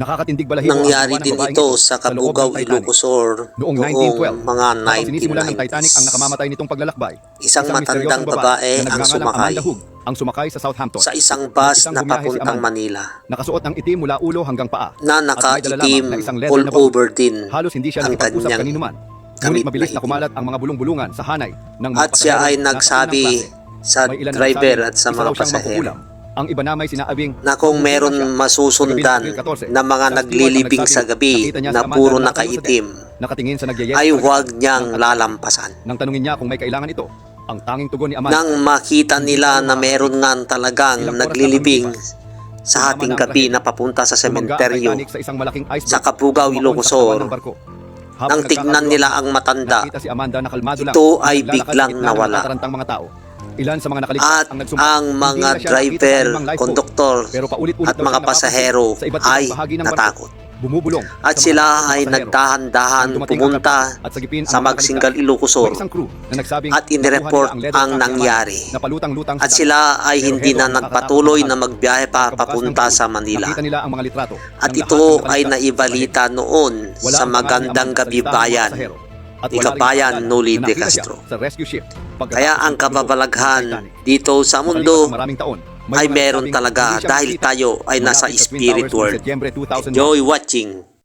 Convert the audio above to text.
Nakakatindig balahibo ang Nangyari din ito ito sa Kabugaw. Ilocosur Noong noong 1912, mga habang sinisimulan ng 1990s. Titanic ang nakamatay nitong paglalakbay. Isang matandang misteryosong babae ang sumakay ang sumakay sa Southampton. sa isang bus Isang na si papuntang Amanda. Manila Nakasuot ng itim mula ulo hanggang paa. na nakaitim na isang all na over din Halos hindi siya ang kanyang kanino man. damit Ngunit mabilis na na kumalat ang mga bulong-bulungan sa hanay ng mga At siya ay na nagsabi sa driver at sa mga pasahero. Ang iba na may sinaabing na kung meron masusundan na mga naglilibing sa gabi na puro nakaitim nakatingin sa ay huwag niyang lalampasan. Nang tanungin niya kung may kailangan ito, ang tanging tugon ni Amanda Nang makita nila na meron nga talagang naglilibing sa ating gabi na papunta sa sementeryo sa Kapugaw. Habang Nang tignan nila ang matanda Ito ay biglang nawala. Ilan sa mga nakaligtas at ang ang mga driver, konduktor at mga pasahero ay natakot. Bumubulong At sila ay nagdahan-dahan pumunta at sa Magsingal, crew na at inireport ang nangyari. At sila ay hindi na nagpatuloy na magbiyahe pa papunta sa Manila. Nila ang mga litrato At ito ay naibalita noon sa magandang gabi bayan. At Kabayan Noli de Castro. Kaya ng ang kababalaghan dito sa mundo ay meron talaga dahil tayo ay nasa spirit world. Setyembre 2001. Enjoy watching!